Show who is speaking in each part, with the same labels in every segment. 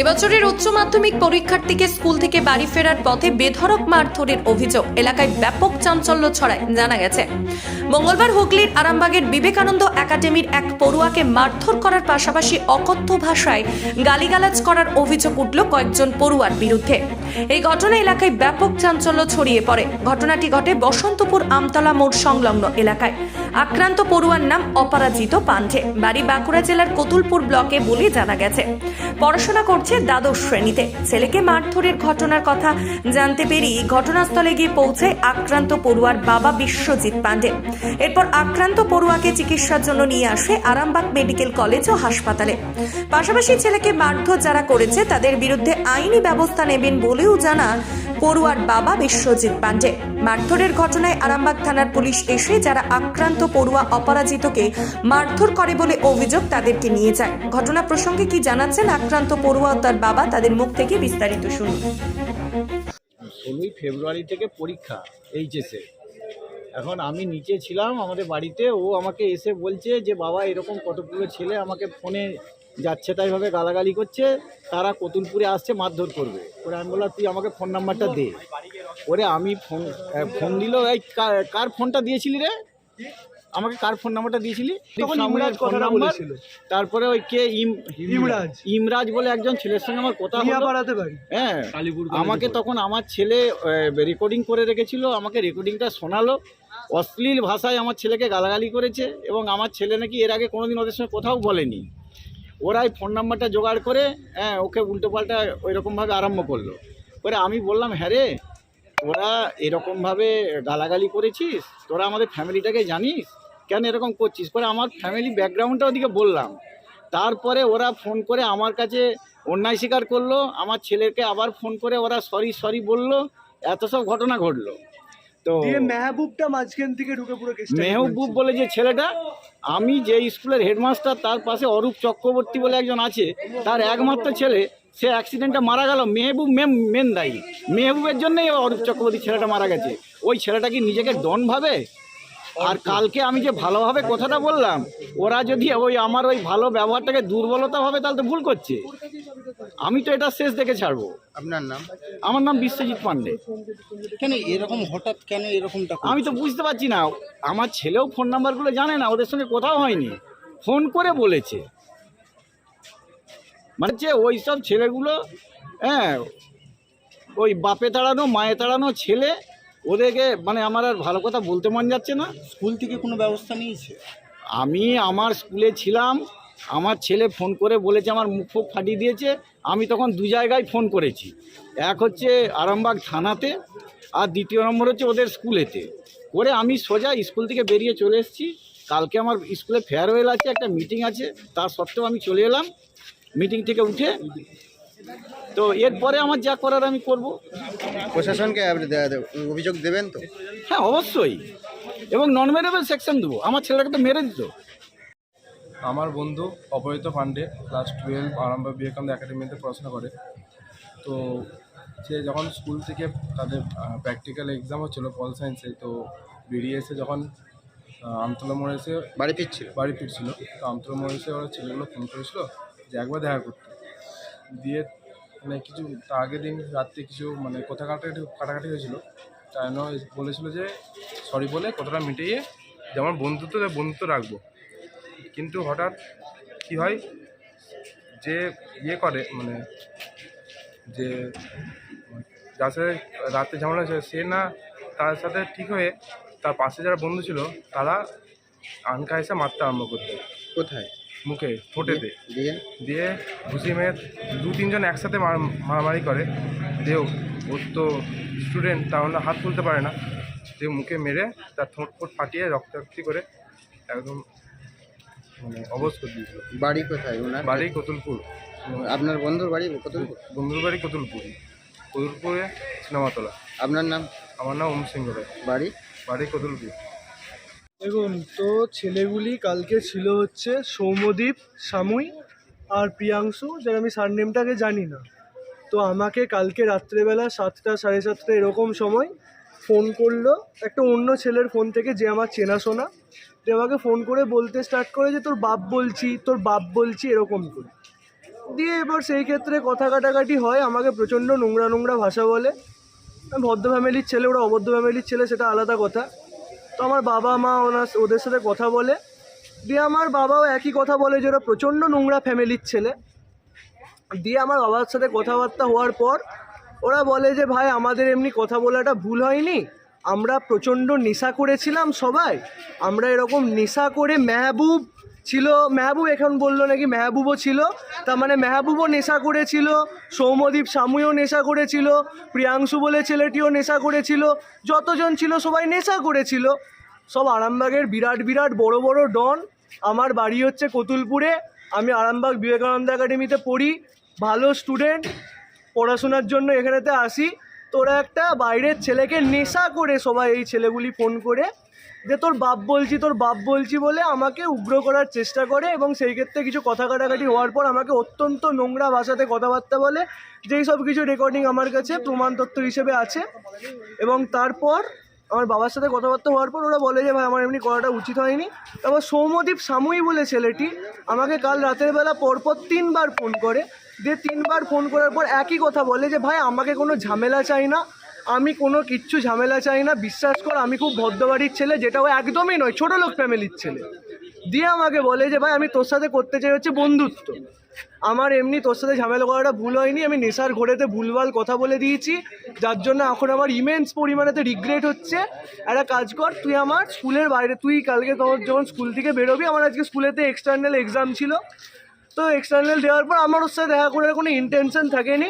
Speaker 1: এবছরের উচ্চ মাধ্যমিক পরীক্ষার্থীকে স্কুল থেকে বাড়ি ফেরার পথে বেধড়ক মারধরের অভিযোগ। এলাকায় ব্যাপক চাঞ্চল্য ছড়ায়, জানা গেছে। মঙ্গলবার হুগলির আরামবাগের বিবেকানন্দ একাডেমির এক পড়ুয়াকে মারধর করার পাশাপাশি অকথ্য ভাষায় গালিগালাজ করার অভিযোগ উঠল কয়েকজন পড়ুয়ার বিরুদ্ধে। এই ঘটনা এলাকায় ব্যাপক চাঞ্চল্য ছড়িয়ে পড়ে। ঘটনাটি ঘটে বসন্তপুর আমতলা মোড় সংলগ্ন এলাকায়। আক্রান্ত পড়ুয়ার নাম অপরাজিত পান্ডে। বাড়ি বাঁকুড়া জেলার কতুলপুর ব্লকে বলে জানা গেছে। পড়াশোনা করছে দ্বাদশ শ্রেণীতে। ছেলেকে মারধরের ঘটনার কথা জানতে পেরেই ঘটনাস্থলে গিয়ে পৌঁছে আক্রান্ত পড়ুয়ার বাবা বিশ্বজিৎ পান্ডে। এরপর আক্রান্ত পড়ুয়াকে চিকিৎসার জন্য নিয়ে আসে আরামবাগ মেডিকেল কলেজ ও হাসপাতালে। পাশাপাশি ছেলেকে মারধর যারা করেছে, তাদের বিরুদ্ধে আইনি ব্যবস্থা নেবেন বলেও জানা পড়ুয়ার বাবা বিশ্বজিৎ পান্ডে। মারধরের ঘটনায় আরামবাগ থানার পুলিশ এসে যারা আক্রান্ত পড়ুয়া অপরাজিতকে মারধর করে বলে অভিযোগ তাদেরকে নিয়ে যায়। ঘটনা প্রসঙ্গে কি জানাচ্ছেন আক্রান্ত পড়ুয়া তার বাবা? তাদের মুখ থেকে বিস্তারিত শুনুন।
Speaker 2: ষোলোই ফেব্রুয়ারি থেকে পরীক্ষা এইচএসে এখন আমি নিচে ছিলাম আমাদের বাড়িতে, ও আমাকে এসে বলছে যে, বাবা, এরকম কতগুলো ছেলে আমাকে ফোনে যাচ্ছে তাইভাবে গালাগালি করছে তারা কতুলপুরে আসছে মারধর করবে। ওরে আমি বললাম তুই আমাকে ফোন নাম্বারটা দে। ওরে আমি ফোন ফোন দিল এই কার- কার ফোনটা দিয়েছিলি রে? আমাকে কার ফোন নাম্বারটা দিয়েছিলি?
Speaker 3: তখন
Speaker 2: ফোন নাম্বার, তারপরে ওই কে ইম
Speaker 3: ইমরাজ।
Speaker 2: ইমরাজ বলে একজন ছেলের সঙ্গে আমার কথা হ্যাঁ আমাকে তখন আমার ছেলে রেকর্ডিং করে রেখেছিল আমাকে রেকর্ডিংটা শোনালো। অশ্লীল ভাষায় আমার ছেলেকে গালাগালি করেছে এবং আমার ছেলে নাকি এর আগে কোনোদিন ওদের সঙ্গে কোথাও বলেনি। ওরাই ফোন নাম্বারটা জোগাড় করে হ্যাঁ ওকে উল্টোপাল্টা ওইরকমভাবে আরম্ভ করল। করে আমি বললাম হ্যাঁ রে তোরা এরকমভাবে গালাগালি করেছিস? তোরা আমাদের ফ্যামিলিটাকে জানিস? কেন এরকম করছিস? করে আমার ফ্যামিলি ব্যাকগ্রাউন্ডটা ওদিকে বললাম। তারপরে ওরা ফোন করে আমার কাছে অন্যায় স্বীকার করল আমার ছেলেকে আবার ফোন করে ওরা সরি সরি বলল এত সব ঘটনা ঘটলো। তো
Speaker 3: মেহবুবটা মাঝখান থেকে ঢুকে পুরো
Speaker 2: মেহবুব বলে যে ছেলেটা আমি যে স্কুলের হেডমাস্টার, তার পাশে অরূপ চক্রবর্তী বলে একজন আছে, তার একমাত্র ছেলে, সে অ্যাক্সিডেন্টে মারা গেল, মেহবুব মেম মেন দায়ী। মেহবুবের জন্যই অরূপ চক্রবর্তী ছেলেটা মারা গেছে। ওই ছেলেটা কি নিজেকে ডন ভাবে? আর কালকে আমি যে ভালোভাবে কথাটা বললাম ওরা যদি ওই আমার ওই ভালো ব্যবহারটাকে দুর্বলতা ভাবে তাহলে তো ভুল করছে। আমি তো এটা শেষ দেখে ছাড়বো।
Speaker 4: আপনার নাম?
Speaker 2: আমার নাম বিশ্বজিৎ পান্ডে।
Speaker 4: কেন এরকম হঠাৎ কেন এরকমটা
Speaker 2: আমি তো বুঝতে পারছি না। আমার ছেলেও ফোন নাম্বারগুলো জানে না ওদের সঙ্গে কোথাও হয়নি। ফোন করে বলেছে। মানে যে ওই সব ছেলেগুলো হ্যাঁ ওই বাপে তাড়ানো মায়ে তাড়ানো ছেলে ওদেরকে মানে আমার আর ভালো কথা বলতে মন যাচ্ছে না।
Speaker 4: স্কুল থেকে কোনো ব্যবস্থা নিয়েছে?
Speaker 2: আমি আমার স্কুলে ছিলাম আমার ছেলে ফোন করে বলেছে আমার মুখ ফুক ফাটিয়ে দিয়েছে আমি তখন দু জায়গায় ফোন করেছি। এক হচ্ছে আরামবাগ থানাতে আর দ্বিতীয় নম্বর হচ্ছে ওদের স্কুলেতে। করে আমি সোজা স্কুল থেকে বেরিয়ে চলে এসেছি। কালকে আমার স্কুলে ফেয়ারওয়েল আছে একটা মিটিং আছে তার সত্ত্বেও আমি চলে এলাম। মিটিং থেকে উঠে তো এরপরে আমার যা করার আমি করব।
Speaker 4: প্রশাসনকে আপনি অভিযোগ দেবেন তো?
Speaker 2: হ্যাঁ অবশ্যই। এবং নন মেরেবল সেকশন দেবো। আমার ছেলেটাকে তো মেরে দিত।
Speaker 5: আমার বন্ধু অপরিত পান্ডে ক্লাস টুয়েলভ আরামবাগ বিবেকানন্দ একাডেমিতে পড়াশোনা করে। তো সে যখন স্কুল থেকে তাদের প্র্যাকটিক্যাল এক্সাম হচ্ছিল পল সায়েন্সে তো বেরিয়ে এসে যখন আমতলা মোড়ে এসে
Speaker 4: বাড়ি ফিরছিল?
Speaker 5: বাড়ি ফিরছিল। তো আমতলা মোড়ে এসে ওরা ছেলেগুলো ফোন করেছিল যে একবার দেখা করতে। দিয়ে মানে কিছু তার আগের দিন রাত্রে কিছু মানে কথা কাটাকাটি কাটাকাটি হয়েছিল তাই জন্য বলেছিল যে সরি বলে কথাটা মিটিয়ে যেমন বন্ধুত্ব তাই বন্ধুত্ব রাখব। কিন্তু হঠাৎ কি হয়? যে ইয়ে করে মানে যে যার সাথে রাতে ঝামেলা হয়েছে, সে না তার সাথে ঠিক হয়ে তার পাশে যারা বন্ধু ছিল, তারা আনকা এসে মারতে আরম্ভ করতে।
Speaker 4: কোথায়?
Speaker 5: মুখে ঠোঁটেতে
Speaker 4: দিয়ে
Speaker 5: দিয়ে ঘুষি মেরে দু তিনজন একসাথে মার- মারামারি করে। দিয়ে ওর তো স্টুডেন্ট তাহলে হাত তুলতে পারে না। দিয়ে মুখে মেরে তার ঠোঁট ফোট ফাটিয়ে রক্তাক্তি করে একদম মানে অবশ করে দিয়েছিল।
Speaker 4: বাড়ি কোথায় ওনার?
Speaker 5: বাড়ি কতুলপুর।
Speaker 4: আপনার বন্ধুর বাড়ি কতুলপুর?
Speaker 5: বন্ধুর বাড়ি কতুলপুর। কতুলপুরে সিনেমাতলা।
Speaker 4: আপনার নাম?
Speaker 5: আমার নাম ওম সিংহ রায়।
Speaker 4: বাড়ি?
Speaker 5: বাড়ি কতুলপুর।
Speaker 3: দেখুন, তো ছেলেগুলি কালকে ছিল হচ্ছে সৌম্যদীপ সামুই আর প্রিয়াংশু, যার আমি সারনেমটাকে জানি না। তো আমাকে কালকে রাত্রেবেলা সাতটা, সাড়ে সাতটা এরকম সময় ফোন করল। একটা অন্য ছেলের ফোন থেকে যে আমার চেনাশোনা যে আমাকে ফোন করে বলতে স্টার্ট করে যে, তোর বাপ বলছি, তোর বাপ বলছি, এরকম করে। দিয়ে এবার সেই ক্ষেত্রে কথা কাটাকাটি হয়, আমাকে প্রচণ্ড নোংরা নোংরা ভাষা বলে। ভদ্র ফ্যামিলির ছেলে, ওরা অবদ্ধ ফ্যামিলির ছেলে, সেটা আলাদা কথা। তো আমার বাবা মা ওনার ওদের সাথে কথা বলে। দিয়ে আমার বাবাও একই কথা বলে যে ওরা প্রচণ্ড নোংরা ফ্যামিলির ছেলে। দিয়ে আমার বাবার সাথে কথাবার্তা হওয়ার পর ওরা বলে যে, ভাই, আমাদের এমনি কথা বলাটা ভুল হয়নি। আমরা প্রচণ্ড নেশা করেছিলাম সবাই। আমরা এরকম নেশা করে মেহবুব ছিল মেহবুব, এখন বলল নাকি মেহবুবও ছিল। তার মানে মেহবুবও নেশা করেছিল, সৌম্যদীপ সামুইও নেশা করেছিল, প্রিয়াংশু বলে ছেলেটিও নেশা করেছিল, যতজন ছিল সবাই নেশা করেছিল। সব আরামবাগের বিরাট বিরাট বড় বড় ডন। আমার বাড়ি হচ্ছে কতুলপুরে, আমি আরামবাগ বিবেকানন্দ একাডেমিতে পড়ি, ভালো স্টুডেন্ট, পড়াশোনার জন্য এখানেতে আসি। তোরা একটা বাইরের ছেলেকে নেশা করে সবাই এই ছেলেগুলি ফোন করে যে তোর বাপ বলছি, তোর বাপ বলছি বলে আমাকে উগ্র করার চেষ্টা করে এবং সেই ক্ষেত্রে কিছু কথা কাটাকাটি হওয়ার পর আমাকে অত্যন্ত নোংরা ভাষাতে কথাবার্তা বলে, যেই সব কিছু রেকর্ডিং আমার কাছে প্রমাণ তথ্য হিসেবে আছে। এবং তারপর আমার বাবার সাথে কথাবার্তা হওয়ার পর ওরা বলে যে, ভাই, আমার এমনি করাটা উচিত হয়নি। তারপর সৌম্যদীপ সামুই বলে ছেলেটি আমাকে কাল রাতের বেলা পরপর তিনবার ফোন করে। দিয়ে তিনবার ফোন করার পর একই কথা বলে যে, ভাই, আমাকে কোনো ঝামেলা চাই না। আমি কোনো কিচ্ছু ঝামেলা চাই না, বিশ্বাস কর আমি খুব ভদ্রবাড়ির ছেলে, যেটা ও একদমই নয়, ছোটো লোক ফ্যামিলির ছেলে। দিয়ে আমাকে বলে যে, ভাই, আমি তোর সাথে করতে চাই হচ্ছে বন্ধুত্ব। আমার এমনি তোর সাথে ঝামেলা করাটা ভুল হয়নি, আমি নেশার ঘোরেতে ভুলভাল কথা বলে দিয়েছি, যার জন্য এখন আমার ইমেন্স পরিমাণেতে রিগ্রেট হচ্ছে। একটা কাজ কর, তুই আমার স্কুলের বাইরে, তুই কালকে তোমার যখন স্কুল থেকে বেরোবি, আমার আজকে স্কুলেতে এক্সটার্নাল এক্সাম ছিল। তো এক্সটার্নাল দেওয়ার পর আমার ওর সাথে দেখা করার কোনো ইন্টেনশন থাকেনি।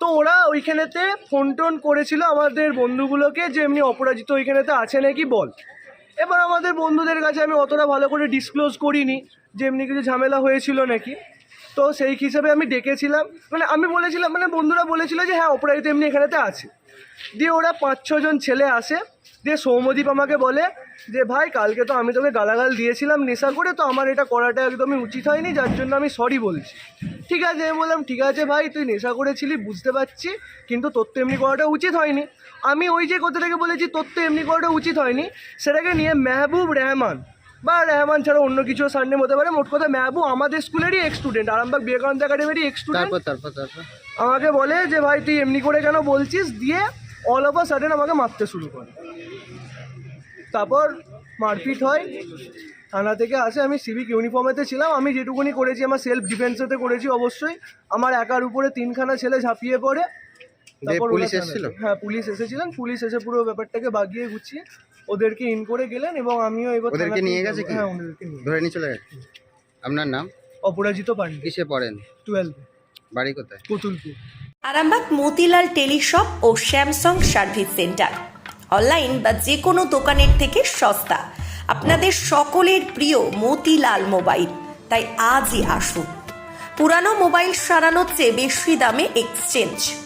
Speaker 3: তো ওরা ওইখানেতে ফোন টোন করেছিল আমাদের বন্ধুগুলোকে যে এমনি অপরাজিত ওইখানেতে আছে নাকি বল। এবার আমাদের বন্ধুদের কাছে আমি অতটা ভালো করে ডিসক্লোজ করিনি যে এমনি কিছু ঝামেলা হয়েছিল নাকি। তো সেই হিসাবে আমি ডেকেছিলাম। মানে আমি বলেছিলাম মানে বন্ধুরা বলেছিল যে হ্যাঁ অপরাজিত এমনি এখানেতে আছে। দিয়ে ওরা পাঁচ ছজন ছেলে আসে, দিয়ে সৌম্যদীপ আমাকে বলে যে, ভাই, কালকে তো আমি তোকে গালাগাল দিয়েছিলাম নেশা করে, তো আমার এটা করাটা একদমই উচিত হয়নি, যার জন্য আমি সরি বলছি। ঠিক আছে, আমি বললাম, ঠিক আছে ভাই, তুই নেশা করেছিলি, বুঝতে পারছি, কিন্তু তোর তো এমনি করাটা উচিত হয়নি। আমি ওই যে কথাটাকে বলেছি, তোর তো এমনি করাটা উচিত হয়নি, সেটাকে নিয়ে মেহবুব রহমান বা রহমান ছাড়া অন্য কিছু সারনেম হতে পারে। মোট কথা মেহবুব আমাদের স্কুলেরই এক্স স্টুডেন্ট আরামবাগ বিবেকানন্দ একাডেমিরই এক্স স্টুডেন্ট
Speaker 4: তারপর তারপর তারপর।
Speaker 3: আমাকে বলে যে ভাই তুই এমনি করে কেন বলছিস? দিয়ে অল অফ আ সাডেন আমাকে মারতে শুরু করে। তারপর মারপিট হয়। থানা থেকে আসে আমি সিভিক ইউনিফর্মেতে ছিলাম। আমি যেটুকুনি করেছি আমার সেলফ ডিফেন্সেতে করেছি অবশ্যই। আমার একার উপরে তিনখানা ছেলে ঝাঁপিয়ে পড়ে। তারপর
Speaker 4: পুলিশ এসেছিল?
Speaker 3: হ্যাঁ পুলিশ এসেছিলেন। পুলিশ এসে পুরো ব্যাপারটাকে বাগিয়ে গুছিয়ে ওদেরকে ইন করে গেলেন এবং আমিও এবার
Speaker 4: ওদেরকে নিয়ে গেছে কি?
Speaker 3: হ্যাঁ ওদেরকে নিয়ে
Speaker 4: ধরে নিয়ে চলে গেছে? আপনার নাম?
Speaker 3: অপরাজিত পান্ডে।
Speaker 4: কিসে পড়েন?
Speaker 3: টুয়েলভ
Speaker 4: বাড়ি কোথায়?
Speaker 3: পুতুলপুর।
Speaker 1: আরামবাগ মতিলাল টেলিশপ ও স্যামসাং সার্ভিস সেন্টার। অনলাইন বা যে কোনো দোকানের থেকে সস্তা। আপনাদের সকলের প্রিয় মতিলাল মোবাইল। তাই আজই আসুন। পুরানো মোবাইল সারানোর চেয়ে বেশি দামে এক্সচেঞ্জ।